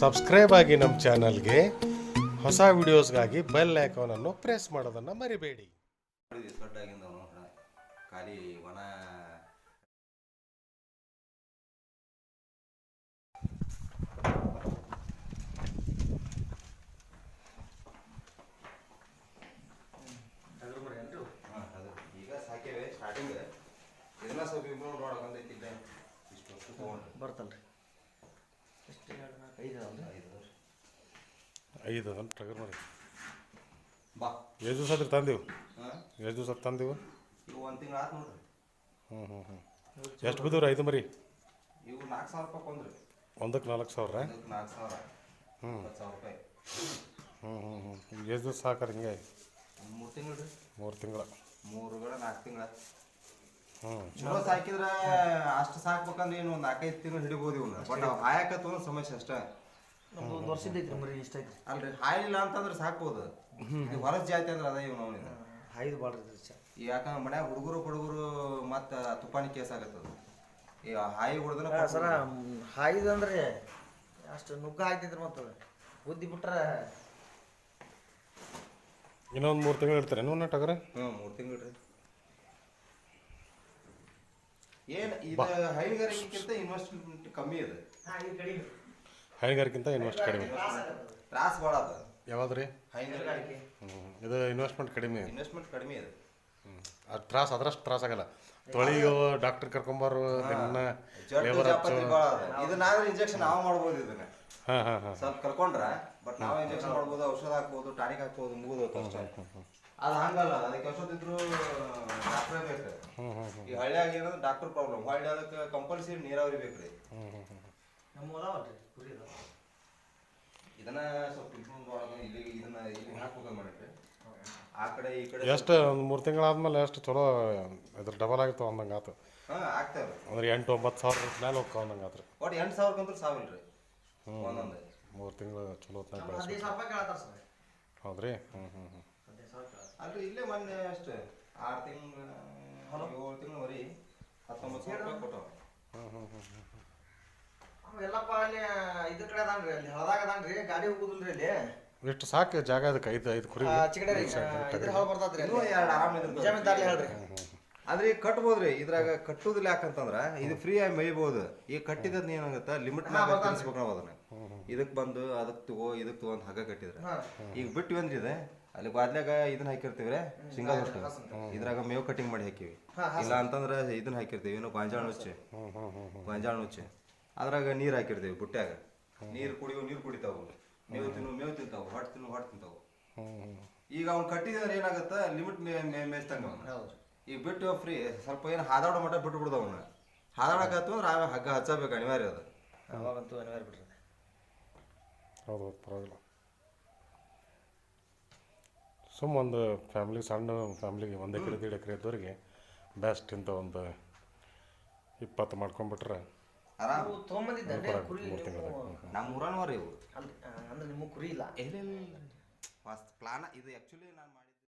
Subscribe ಆಗಿ ನಮ್ಮ ಚಾನಲ್ಗೆ ಹೊಸ ವಿಡಿಯೋಸ್ಗಾಗಿ ಬೆಲ್ ಐಕಾನನ್ನು ಪ್ರೆಸ್ ಮಾಡೋದನ್ನು ಮರಿಬೇಡಿ. ಖಾಲಿ ಒಣ ಐದು ಅಂತ ಐದು ಐದು ಅದನ್ನು ಟಗರ್ ಮಾಡಿ. ಬಾ. ಎಷ್ಟು ದಿವಸ ಆದ್ರೆ ತಂದೀವಿ? ಹಾಂ? ಎಷ್ಟು ದಿವಸ ತಂದೀವು? ಇವು ಒಂದು ತಿಂಗಳು ಆತು ನೋಡ್ರಿ. ಹ್ಞೂ ಹ್ಞೂ ಹ್ಞೂ ಎಷ್ಟು ಬಿದ್ದವ್ರಿ ಐದು ಮರಿ? ಇವು ನಾಲ್ಕು ಸಾವಿರ ರೂಪಾಯಿ ಕೊಂದ್ರಿ. ಒಂದಕ್ಕೆ ನಾಲ್ಕು ಸಾವಿರ? ಇದಕ್ಕೆ ನಾಲ್ಕು ಸಾವಿರ. ಹ್ಞೂ ಸಾವಿರ ರೂಪಾಯಿ. ಹ್ಞೂ ಹ್ಞೂ ಹ್ಞೂ ಎಷ್ಟು ದಿವಸ ಸಾಕಾರ ಹಿಂಗೆ? ಒಂದು ಮೂರು ತಿಂಗಳು ರೀ. ಮೂರು ತಿಂಗಳ. ಮೂರುಗಳ ನಾಲ್ಕು ತಿಂಗಳ. ಚಲೋ ಸಾಕಿದ್ರ ಅಷ್ಟು ಸಾಕ್ಬೇಕಂದ್ರೆ ಏನು ಒಂದು ನಾಲ್ಕೈದು ತಿಂಗಳು ಹಿಡಿಬೋದು ಇವನ್ನ ಬಟ್ ಅವ್ ಹಾಯಕತ್ತು ಒಂದು ಸಮಸ್ಯೆ ಅಷ್ಟೇ. ನಮ್ದು ಒಂದು ವರ್ಷದ ಐತ್ರಿ ಮರಿ ಇಷ್ಟ ಐತ್ರಿ ಅಲ್ರಿ ಹಾಯಿಲ್ಲ ಅಂತಂದ್ರೆ ಸಾಕ್ಬೋದು. ಇದು ಹೊರಸ್ ಜಾತಿ ಅಂದ್ರೆ ಅದೇ ಇವ್ ಅವನಿಂದ. ಹಾಯ್ದು ಭಾಳ ಯಾಕಂದ್ರೆ ಮನ್ಯಾಗ ಹುಡುಗರು ಹುಡುಗರು ಮತ್ತೆ ತುಪ್ಪಾನಿ ಕೇಸ್ ಆಗತ್ತದ. ಈ ಹಾಯಿ ಹೊಡೆದ್ರೆ ಸರ ಹಾಯ್ದು ಅಂದ್ರೆ ಅಷ್ಟು ನುಗ್ಗ ಹಾಯ್ತೈತ್ರಿ ಮತ್ತು ಬುದ್ಧಿ ಬಿಟ್ರೆ ಇನ್ನೊಂದು ಮೂರು ತಿಂಗಳು ಇರ್ತಾರೆ ಇನ್ನೂ ಟಗರ? ಹ್ಞೂ ಮೂರು ತಿಂಗಳು ರೀ ಏನು ಇದು ಹೈನುಗಾರಿಕೆಗಿಂತ ಇನ್ವೆಸ್ಟ್ಮೆಂಟ್ ಕಮ್ಮಿ ಇದೆ. ಹೈನುಗಾರಿಕಿಂತ ಇನ್ವೆಸ್ಟ್ ಕಡಿಮೆ. ತ್ರಾಸ ಭಾಳ ಅದ ಯಾವ್ದು ರೀ ಹೈನುಗಾರಿಕೆ. ಇದು ಇನ್ವೆಸ್ಟ್ಮೆಂಟ್ ಕಡಿಮೆ. ಇನ್ವೆಸ್ಟ್ಮೆಂಟ್ ಕಡಿಮೆ ಇದೆ. ಅದು ತ್ರಾಸ ಅದ್ರಷ್ಟು ತ್ರಾಸ ಆಗಲ್ಲ. ತೊಳಿಯೋ ಡಾಕ್ಟರ್ ಕರ್ಕೊಂಬಾರು ಲೇಬರ್ ಜಾಪತ್ರೆ ಭಾಳ ಅದ ಇದನ್ನಾದ್ರೆ ಇಂಜೆಕ್ಷನ್ ನಾವು ಮಾಡ್ಬೋದು ಇದನ್ನ. ಹಾಂ ಹಾಂ ಹಾಂ. ಸ್ವಲ್ಪ ಕರ್ಕೊಂಡ್ರ ಬಟ್ ನಾವು ಇಂಜೆಕ್ಷನ್ ಮಾಡ್ಬೋದು ಔಷಧ ಹಾಕ್ಬೋದು ಟಾನಿಕ್ ಹಾಕ್ಬೋದು ಮುಗಿದು ಅಷ್ಟೇ. ಅದು ಹಂಗಲ್ಲ ಅದಕ್ಕೆ ಎಷ್ಟೊತ್ತಿದ್ರು ಡಾಕ್ಟ್ರೇ ಬೇಕು. ಈ ಹಳ್ಳಿಯಾಗ ಏನಂದ್ರೆ ಡಾಕ್ಟರ್ ಪ್ರಾಬ್ಲಮ್ ಹಳ್ಳಿ ಅದಕ್ಕೆ ಕಂಪಲ್ಸರಿ ನೀರಾವರಿ ಬೇಕ್ರಿ ಇದನ್ನ ಸ್ವಲ್ಪ ಇಂಪ್ರೂವ್ ಮಾಡೋದು ಇಲ್ಲಿ ಇದನ್ನ ಇಲ್ಲಿ ಹಾಕ್ಬೇಕು ಮಾಡಿಟ್ರಿ ಆ ಕಡೆ ಈ ಕಡೆ ಎಷ್ಟು ಒಂದು ಮೂರು ತಿಂಗಳಾದ್ಮೇಲೆ ಎಷ್ಟು ಚಲೋ ಇದ್ರ ಡಬಲ್ ಆಗಿರ್ತಾವ ಅಂದಂಗೆ ಆತು. ಹಾ ಆಗ್ತಾವ್ರಿ ಅಂದ್ರೆ ಎಂಟು ಒಂಬತ್ತು ಸಾವಿರ ಮೇಲೆ ಹೋಗ್ತಾವ ಅಂದಂಗೆ ಆತ್ರಿ. ಒಟ್ಟು ಎಂಟು ಸಾವಿರಕ್ಕಂತೂ ಸಾವಿಲ್ರಿ. ಒಂದೊಂದು. ಮೂರು ತಿಂಗಳು ಚಲೋ ಹೊತ್ನಾಗ ಬೆಳೆಸ್ಬೇಕು ಹದಿನೈದು ಸಾವಿರ ರೂಪಾಯಿ ಕೇಳತ್ತಾರ ಸರ್. ಹೌದ್ರಿ? ಹ್ಞೂ ಹ್ಞೂ ಹ್ಞೂ ಹದಿನೈದು ಸಾವಿರ ಕೇಳತ್ತಾರ. ಅಲ್ರಿ ಇಲ್ಲೇ ಮೊನ್ನೆ ಅಷ್ಟು ಆರು ತಿಂಗಳು ಏಳು ತಿಂಗಳು ಮರಿ ಹತ್ತೊಂಬತ್ತು ಸಾವಿರ ರೂಪಾಯಿ ಕೊಟ್ಟವ ಹ್ಞೂ ಹ್ಞೂ ಹ್ಞೂ ಹ್ಞೂ ಎಲ್ಲಪ್ಪ ಅಲ್ಲಿ ಇದ್ರ ಕಡೆ ಅದಾನ್ರಿ ಅಲ್ಲಿ ಹಳದಾಗ ಅದಾನ್ರಿ ಗಾಡಿ ಹೋಗುದಿಲ್ರಿ ಅಲ್ಲಿ? ಎಷ್ಟು ಸಾಕು ಜಾಗ ಅದಕ್ಕೆ ಐದು ಐದು ಕುರಿ ಇದ್ರ ಬರ್ತದ್ರಿ ಇನ್ನೂ ಎರಡು ಆರಾಮ್. ಹೇಳ್ರಿ. ಆದ್ರೆ ಈಗ ಕಟ್ಬೋದ್ರಿ ಇದ್ರಾಗ ಕಟ್ಟುದಿಲ್ಲ ಯಾಕಂತಂದ್ರ ಇದು ಫ್ರೀ ಆಗಿ ಮೇಯ್ಬೋದು. ಈಗ ಕಟ್ಟಿದ್ರೆ ಏನಾಗತ್ತ ಲಿಮಿಟ್ ತಿನ್ಸ್ಬೇಕು ನಾವು ಅದನ್ನ. ಇದಕ್ ಬಂದು ಅದಕ್ ತಗೋ ಇದಕ್ ತಗೋ ಅಂತ ಹಗ್ಗ ಕಟ್ಟಿದ್ರೆ. ಈಗ ಬಿಟ್ಟು ಅಂದ್ರೆ ಇದೆ? ಅಲ್ಲಿ ಬಾದ್ಲಾಗ ಇದನ್ನ ಹಾಕಿರ್ತೀವಿ ಶೇಂಗಾ ಅಷ್ಟು. ಇದ್ರಾಗ ಮೇವು ಕಟಿಂಗ್ ಮಾಡಿ ಹಾಕಿವಿ. ಇಲ್ಲ ಅಂತಂದ್ರ ಇದನ್ನ ಹಾಕಿರ್ತೀವಿ ಏನು ಗಾಂಜಾಳ ನುಚ್ಚಿ ಗಾಂಜಾಳ ನುಚ್ಚಿ ಅದ್ರಾಗ ನೀರ್ ಹಾಕಿರ್ತೀವಿ ಬುಟ್ಟ್ಯಾಗ ನೀರ್ ಕುಡಿಯೋ ನೀರ್ ಕುಡಿತಾವು. ಮೇವು ತಿನ್ನು ಮೇವು ತಿಂತಾವು ಹೊಟ್ಟೆ ತಿನ್ನು ಹೊಟ್ಟೆ ತಿಂತಾವು ಹ್ಞೂ ಹ್ಞೂ ಈಗ ಅವ್ನು ಕಟ್ಟಿದ್ರೆ ಏನಾಗತ್ತ? ಲಿಮಿಟ್ ಮೇಯ್ತಂಗ ಅವ್ನು ಈಗ ಬಿಟ್ಟು ಫ್ರೀ ಸ್ವಲ್ಪ ಏನು ಹಾದಾಡೋ ಮಟ್ಟ ಬಿಟ್ಟು ಬಿಡ್ದ ಅವನು ಹಾದಾಡಕತ್ತು ಅಂದ್ರೆ ಆಮೇಲೆ ಹಗ್ಗ ಹಚ್ಚಬೇಕು ಅನಿವಾರ್ಯ ಅದು. ಅವಾಗಂತೂ ಅನಿವಾರ್ಯ ಬಿಡ್ರಿ ಹೌದು ಹೌದು ಪರವಾಗಿಲ್ಲ. ಸುಮ್ಮ ಒಂದು ಫ್ಯಾಮ್ಲಿ ಸಣ್ಣ ಫ್ಯಾಮ್ಲಿಗೆ ಒಂದು ಎಕರೆ ಎರಡು ಎಕರೆ ಇದ್ದವ್ರಿಗೆ ಬೆಸ್ಟ್ ಇಂಥ ಒಂದು ಇಪ್ಪತ್ತು ಮಾಡ್ಕೊಂಬಿಟ್ರೆ ಆರಾಮ್. ಕುರಿ ನಮ್ಮ ಊರನವರಿ ಇವು ಅಂದ್ರೆ ನಿಮ್ಮ ಕುರಿ ಇಲ್ಲ? ಇಲ್ಲ ಇಲ್ಲ ಪ್ಲಾನ ಇದು ಆ್ಯಕ್ಚುಲಿ ನಾನು